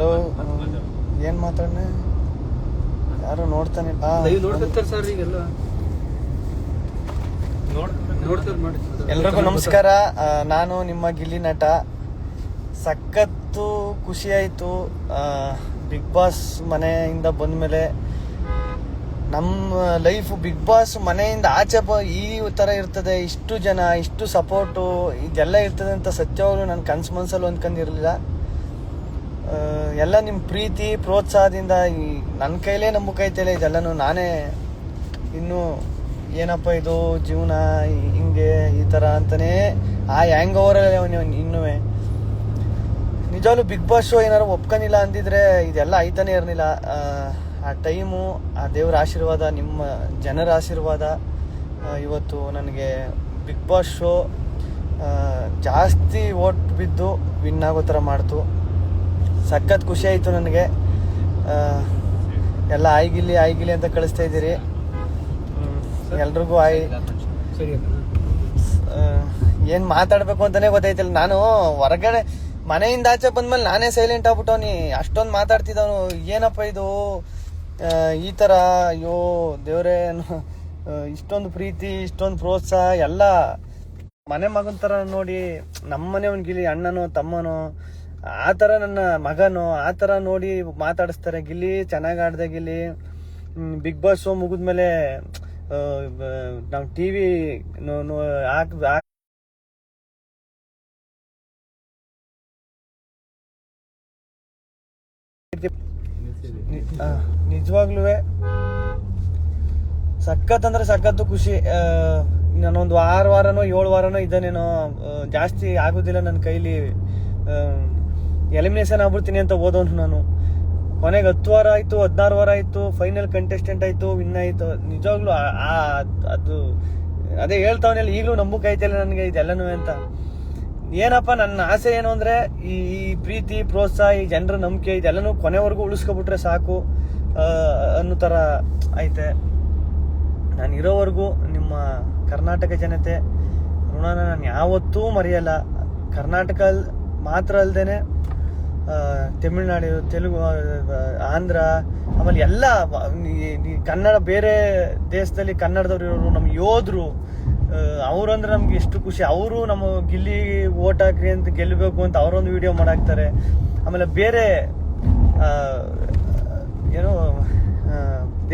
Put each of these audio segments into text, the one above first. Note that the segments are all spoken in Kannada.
ಹಲೋ ಏನ್ ಮಾತಾಡ್ನೆ? ಯಾರು ನೋಡ್ತಾನೆ ಸರ್ ಈಗೆಲ್ಲ. ಎಲ್ರಿಗೂ ನಮಸ್ಕಾರ. ನಾನು ನಿಮ್ಮ ಗಿಲ್ಲಿ ನಟ. ಸಖತ್ತು ಖುಷಿ ಆಯಿತು. ಬಿಗ್ ಬಾಸ್ ಮನೆಯಿಂದ ಬಂದ ಮೇಲೆ ನಮ್ಮ ಲೈಫ್ ಬಿಗ್ ಬಾಸ್ ಮನೆಯಿಂದ ಆಚೆ ಬ ಈ ಥರ ಇರ್ತದೆ. ಇಷ್ಟು ಜನ ಇಷ್ಟು ಸಪೋರ್ಟು ಇದೆಲ್ಲ ಇರ್ತದೆ ಅಂತ ಸತ್ಯವರು ನನ್ನ ಕನ್ಸು ಮನ್ಸಲ್ಲಿ ಅಂದ್ಕೊಂಡಿರಲಿಲ್ಲ ಆ, ಎಲ್ಲ ನಿಮ್ಮ ಪ್ರೀತಿ, ಪ್ರೋತ್ಸಾಹದಿಂದ ಈ ನನ್ನ ಕೈಲೇ ನಂಬಕೈತಿಲ್ಲ ಇದೆಲ್ಲನೂ ನಾನೇ ಇನ್ನೂ ಏನಪ್ಪ ಇದು ಜೀವನ ಹಿಂಗೆ ಈ ಥರ ಅಂತಲೇ ಆ ಹ್ಯಾಂಗ್ ಓವರಲ್ಲಿ ಅವನು ಇನ್ನೂ ನಿಜವಾಗ್ಲೂ ಬಿಗ್ ಬಾಸ್ ಶೋ ಏನಾರು ಒಪ್ಕೊಂಡಿಲ್ಲ ಅಂದಿದ್ರೆ ಇದೆಲ್ಲ ಆಯ್ತಾನೆ ಇರಲಿಲ್ಲ. ಆ ಟೈಮು ಆ ದೇವ್ರ ಆಶೀರ್ವಾದ, ನಿಮ್ಮ ಜನರ ಆಶೀರ್ವಾದ ಇವತ್ತು ನನಗೆ ಬಿಗ್ ಬಾಸ್ ಶೋ ಜಾಸ್ತಿ ಓಟ್ ಬಿದ್ದು ವಿನ್ ಆಗೋ ಥರ ಮಾಡ್ತು. ಸಖತ್ ಖುಷಿ ಆಯಿತು ನನಗೆ. ಆ, ಎಲ್ಲ ಆಯ್ಗಿಲ್ಲಿ ಆಯ್ಗಿಲ್ಲಿ ಅಂತ ಕಳಿಸ್ತಾ ಇದ್ದೀರಿ. ಎಲ್ರಿಗೂ ಆಯ್ ಸರಿ ಏನು ಮಾತಾಡಬೇಕು ಅಂತಲೇ ಗೊತ್ತಾಯ್ತಿಲ್ಲ. ನಾನು ಹೊರಗಡೆ ಮನೆಯಿಂದ ಆಚೆ ಬಂದ್ಮೇಲೆ ನಾನೇ ಸೈಲೆಂಟ್ ಆಗ್ಬಿಟ್ಟವನಿ ಅಷ್ಟೊಂದು ಮಾತಾಡ್ತಿದ್ದವನು ಏನಪ್ಪ ಇದು? ಈ ಥರ ಅಯ್ಯೋ ದೇವರೇ ಇಷ್ಟೊಂದು ಪ್ರೀತಿ ಇಷ್ಟೊಂದು ಪ್ರೋತ್ಸಾಹ ಎಲ್ಲ. ಮನೆ ಮಗನ ಥರ ನೋಡಿ ನಮ್ಮನೆ ಅವ್ನ ಗಿಲಿ ಅಣ್ಣನೋ ತಮ್ಮನೋ ಆ ಥರ ನನ್ನ ಮಗನು, ಆ ಥರ ನೋಡಿ ಮಾತಾಡಿಸ್ತಾರೆ. ಗಿಲ್ಲಿ ಚೆನ್ನಾಗಿ ಆಡ್ದೆ ಗಿಲ್ಲಿ. ಬಿಗ್ ಬಾಸ್ ಮುಗಿದ್ಮೇಲೆ ನಾವು ಟಿ ವಿ ನಿಜವಾಗ್ಲೂ ಸಖತ್ ಅಂದ್ರೆ ಸಖತ್ತು ಖುಷಿ. ನಾನೊಂದು ಆರು ವಾರನೋ ಏಳು ವಾರನೋ ಇದ್ದಾನೇನೋ ಜಾಸ್ತಿ ಆಗೋದಿಲ್ಲ ನನ್ನ ಕೈಲಿ. ಎಲಿಮಿನೇಷನ್ ಆಗ್ಬಿಡ್ತೀನಿ ಅಂತ ಓದೋನು ನಾನು. ಕೊನೆಗೆ ಹತ್ತು ವಾರ ಆಯಿತು ಹದಿನಾರು ವಾರ ಆಯಿತು ಫೈನಲ್ ಕಂಟೆಸ್ಟೆಂಟ್ ಆಯಿತು ವಿನ್ ಆಯಿತು. ನಿಜವಾಗ್ಲೂ ಆ- ಅದು ಅದೇ ಹೇಳ್ತಾವನೆಲ್ಲ ಈಗಲೂ ನಂಬುಕ್ ಐತಿಲ್ಲ ನನಗೆ ಇದೆಲ್ಲನೂ ಅಂತ. ಏನಪ್ಪ ನನ್ನ ಆಸೆ ಏನು ಅಂದರೆ ಈ ಪ್ರೀತಿ ಪ್ರೋತ್ಸಾಹ ಈ ಜನರ ನಂಬಿಕೆ ಇದೆಲ್ಲನೂ ಕೊನೆವರೆಗೂ ಉಳಿಸ್ಕೊಬಿಟ್ರೆ ಸಾಕು ಅನ್ನೋ ಥರ ಐತೆ. ನಾನು ಇರೋವರೆಗೂ ನಿಮ್ಮ ಕರ್ನಾಟಕ ಜನತೆ ಋಣನ ನಾನು ಯಾವತ್ತೂ ಮರೆಯಲ್ಲ. ಕರ್ನಾಟಕ ಮಾತ್ರ ಆ, ತಮಿಳ್ನಾಡು ತೆಲುಗು ಆಂಧ್ರ, ಆಮೇಲೆ ಎಲ್ಲ ಕನ್ನಡ ಬೇರೆ ದೇಶದಲ್ಲಿ ಕನ್ನಡದವ್ರು ಇರೋರು ನಮ್ಮ ಯೋಧರು ಅವ್ರಂದ್ರೆ ನಮ್ಗೆ ಎಷ್ಟು ಖುಷಿ. ಅವರು ನಮ್ಮ ಗಿಲ್ಲಿ ಓಟ್ ಹಾಕ್ರಿ ಅಂತ ಗೆಲ್ಲಬೇಕು ಅಂತ ಅವರೊಂದು ವಿಡಿಯೋ ಮಾಡಾಕ್ತಾರೆ. ಆಮೇಲೆ ಬೇರೆ ಏನು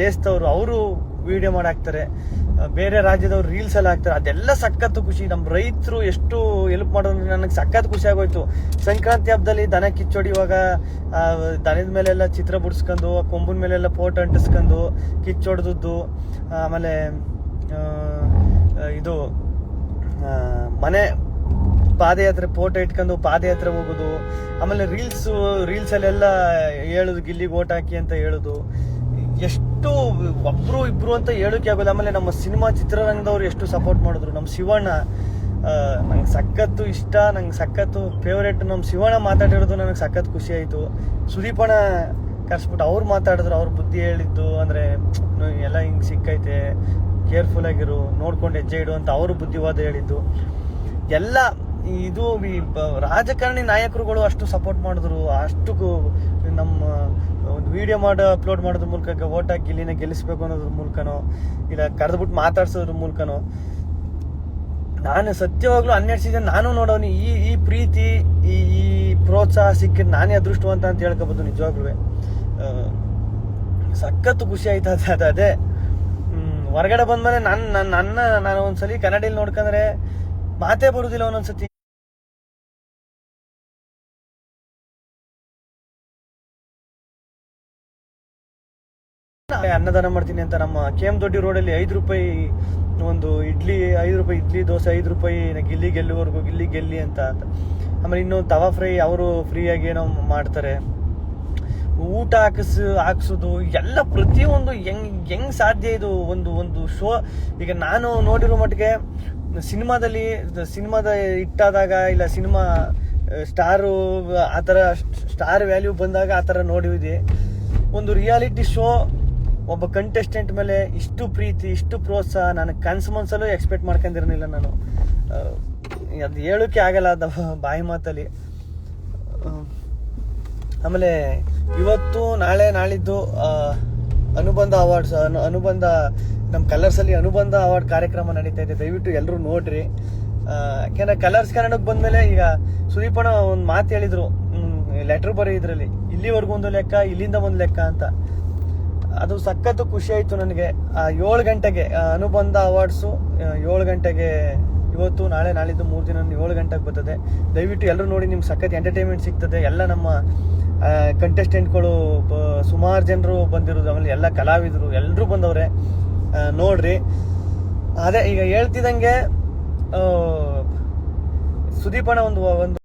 ದೇಶದವ್ರು, ಅವರು ವಿಡಿಯೋ ಮಾಡಿ ಹಾಕ್ತಾರೆ ಬೇರೆ ರಾಜ್ಯದವ್ರು ರೀಲ್ಸ್ ಎಲ್ಲ ಹಾಕ್ತಾರೆ. ಅದೆಲ್ಲ ಸಖತ್ತು ಖುಷಿ. ನಮ್ಮ ರೈತರು ಎಷ್ಟು ಹೆಲ್ಪ್ ಮಾಡೋದು ನನಗೆ ಸಖತ್ ಖುಷಿ ಆಗೋಯ್ತು. ಸಂಕ್ರಾಂತಿ ಹಬ್ಬದಲ್ಲಿ ದನ ಕಿಚ್ಚೊಡಿಯುವಾಗ ಇವಾಗ ದನದ ಮೇಲೆಲ್ಲ ಚಿತ್ರ ಬಿಡಿಸ್ಕೊಂಡು ಕೊಂಬಿನ ಮೇಲೆಲ್ಲ ಫೋಟೋ ಅಂಟಿಸ್ಕೊಂಡು, ಕಿಚ್ಚೊಡ್ದದ್ದು, ಆಮೇಲೆ ಇದು ಮನೆ ಪಾದಯಾತ್ರೆ ಫೋಟೋ ಇಟ್ಕೊಂಡು ಪಾದಯಾತ್ರೆ ಹೋಗೋದು. ಆಮೇಲೆ ರೀಲ್ಸು ರೀಲ್ಸಲ್ಲೆಲ್ಲ ಹೇಳುದು, ಗಿಲ್ಲಿಗೆ ಓಟ್ ಹಾಕಿ ಅಂತ ಹೇಳುದು. ಎಷ್ಟು ಒಬ್ರು ಇಬ್ರು ಅಂತ ಹೇಳೋಕೆ ಆಗೋಲ್ಲ. ಆಮೇಲೆ ನಮ್ಮ ಸಿನಿಮಾ ಚಿತ್ರರಂಗದವ್ರು ಎಷ್ಟು ಸಪೋರ್ಟ್ ಮಾಡಿದ್ರು. ನಮ್ಮ ಶಿವಣ್ಣ ನಂಗೆ ಸಖತ್ತು ಇಷ್ಟ, ನಂಗೆ ಸಖತ್ತು ಫೇವ್ರೇಟ್ ನಮ್ಮ ಶಿವಣ್ಣ ಮಾತಾಡಿರೋದು ನನಗೆ ಸಖತ್ ಖುಷಿ ಆಯಿತು. ಸುದೀಪಣ್ಣ ಕರ್ಸ್ಬಿಟ್ಟು ಅವ್ರು ಮಾತಾಡಿದ್ರು, ಅವ್ರ ಬುದ್ಧಿ ಹೇಳಿದ್ದು ಅಂದರೆ ಎಲ್ಲ ಹಿಂಗೆ ಸಿಕ್ಕೈತೆ ಕೇರ್ಫುಲ್ ಆಗಿರು, ನೋಡ್ಕೊಂಡು ಹೆಜ್ಜೆ ಇಡು ಅಂತ ಅವರು ಬುದ್ಧಿವಾದ ಹೇಳಿದ್ದು. ಎಲ್ಲ ಇದು ರಾಜಕಾರಣಿ ನಾಯಕರುಗಳು ಅಷ್ಟು ಸಪೋರ್ಟ್ ಮಾಡಿದ್ರು, ಅಷ್ಟು ನಮ್ಮ ಒಂದು ವಿಡಿಯೋ ಮಾಡಿ ಅಪ್ಲೋಡ್ ಮಾಡೋದ್ರ ಮೂಲಕ ಓಟ್ ಹಾಕಿ ಇಲ್ಲಿನ ಗೆಲ್ಲಿಸ್ಬೇಕು ಅನ್ನೋದ್ರ ಮೂಲಕನೋ, ಇಲ್ಲ ಕರೆದ್ಬಿಟ್ಟು ಮಾತಾಡ್ಸೋದ್ರ ಮೂಲಕನೋ, ನಾನು ಸತ್ಯವಾಗ್ಲೂ ಹನ್ನೆರಡು ಸೀಸನ್ ನಾನು ನೋಡೋನಿ ಈ ಈ ಪ್ರೀತಿ, ಈ ಈ ಪ್ರೋತ್ಸಾಹ ಸಿಕ್ಕಿದ್ ನಾನೇ ಅದೃಷ್ಟವಂತ ಅಂತ ಹೇಳ್ಕೋಬೋದು ನಿಜವಾಗ್ಲೂ ಸಖತ್ತು ಖುಷಿ ಆಯ್ತು ಅದು ಅದು ಹೊರಗಡೆ ಬಂದ್ಮೇಲೆ ನನ್ನ ನನ್ನ, ನಾನು ಒಂದ್ಸಲಿ ಕನ್ನಡಿಲಿ ನೋಡ್ಕಂದ್ರೆ ಮಾತೇ ಬರುದಿಲ್ಲ ಒಂದೊಂದ್ಸತಿ. ಅನ್ನದಾನ ಮಾಡ್ತೀನಿ ಅಂತ ನಮ್ಮ ಕೆ ಎಂ ದೊಡ್ಡಿ ರೋಡಲ್ಲಿ ಐದು ರೂಪಾಯಿ ಒಂದು ಇಡ್ಲಿ, ಐದು ರೂಪಾಯಿ ಇಡ್ಲಿ, ದೋಸೆ ಐದು ರೂಪಾಯಿ ಗಿಲ್ಲಿ ಗೆಲ್ಲುವರೆಗೂ ಗಿಲ್ಲಿ ಗೆಲ್ಲಿ ಅಂತ ಅಂತ. ಆಮೇಲೆ ಇನ್ನು ತವಾ ಫ್ರೈ ಅವರು ಫ್ರೀಯಾಗಿ ಏನೋ ಮಾಡ್ತಾರೆ. ಊಟ ಹಾಕಿಸ್, ಹಾಕ್ಸೋದು, ಎಲ್ಲ ಪ್ರತಿಯೊಂದು ಹೆಂಗ್ ಹೆಂಗ್ ಸಾಧ್ಯ ಇದು ಒಂದು ಒಂದು ಶೋ ಈಗ ನಾನು ನೋಡಿರೋ ಮಟ್ಟಿಗೆ ಸಿನಿಮಾದಲ್ಲಿ, ಸಿನಿಮಾದ ಇಟ್ಟಾದಾಗ ಇಲ್ಲ ಸಿನಿಮಾ ಸ್ಟಾರು, ಆ ಥರ, ಸ್ಟಾರ್ ವ್ಯಾಲ್ಯೂ ಬಂದಾಗ ಆ ಥರ ನೋಡಿದ್ವಿ. ಒಂದು ರಿಯಾಲಿಟಿ ಶೋ ಒಬ್ಬ ಕಂಟೆಸ್ಟೆಂಟ್ ಮೇಲೆ ಇಷ್ಟು ಪ್ರೀತಿ, ಇಷ್ಟು ಪ್ರೋತ್ಸಾಹ ನಾನು ಕನ್ಸು ಮನ್ಸಲ್ಲೂ ಎಕ್ಸ್ಪೆಕ್ಟ್ ಮಾಡ್ಕೊಂಡಿರಲಿಲ್ಲ ನಾನು. ಅದು ಹೇಳೋಕ್ಕೆ ಆಗಲ್ಲ ಅದು ಬಾಯಿ ಮಾತಲ್ಲಿ. ಆಮೇಲೆ ಇವತ್ತು ನಾಳೆ ನಾಳಿದ್ದು ಅನುಬಂಧ ಅವಾರ್ಡ್ಸ್ ಅನು, ಅನುಬಂಧ ನಮ್ಮ ಕಲರ್ಸಲ್ಲಿ ಅನುಬಂಧ ಅವಾರ್ಡ್ ಕಾರ್ಯಕ್ರಮ ನಡೀತಾ ಇದೆ. ದಯವಿಟ್ಟು ಎಲ್ಲರೂ ನೋಡ್ರಿ. ಯಾಕೆಂದ್ರೆ ಕಲರ್ಸ್ ಕನ್ನಡಕ್ಕೆ ಬಂದಮೇಲೆ ಈಗ ಸುದೀಪಣ್ಣ ಒಂದು ಮಾತು ಹೇಳಿದರು. ಲೆಟ್ರ್ ಬರೀ ಇದರಲ್ಲಿ. ಇಲ್ಲಿವರೆಗೂ ಒಂದು ಲೆಕ್ಕ, ಇಲ್ಲಿಂದ ಒಂದು ಲೆಕ್ಕ ಅಂತ. ಅದು ಸಖತ್ತು ಖುಷಿ ಆಯಿತು ನನಗೆ. ಏಳು ಗಂಟೆಗೆ ಅನುಬಂಧ ಅವಾರ್ಡ್ಸು ಏಳು ಗಂಟೆಗೆ ಇವತ್ತು ನಾಳೆ ನಾಳಿದ್ದು ಮೂರು ದಿನ ಏಳು ಗಂಟೆಗೆ ಬರ್ತದೆ. ದಯವಿಟ್ಟು ಎಲ್ಲರೂ ನೋಡಿ ನಿಮ್ಗೆ ಸಖತ್ ಎಂಟರ್ಟೈನ್ಮೆಂಟ್ ಸಿಗ್ತದೆ. ಎಲ್ಲ ನಮ್ಮ ಕಂಟೆಸ್ಟೆಂಟ್ಗಳು ಸುಮಾರು ಜನರು ಬಂದಿರೋದು ಆಮೇಲೆ ಎಲ್ಲ ಕಲಾವಿದರು ಎಲ್ಲರೂ ಬಂದವ್ರೆ. ಆ, ನೋಡ್ರಿ. ಅದೇ ಈಗ ಹೇಳ್ತಿದ್ದಂಗೆ ಸುದೀಪನ ಒಂದು ಒಂದು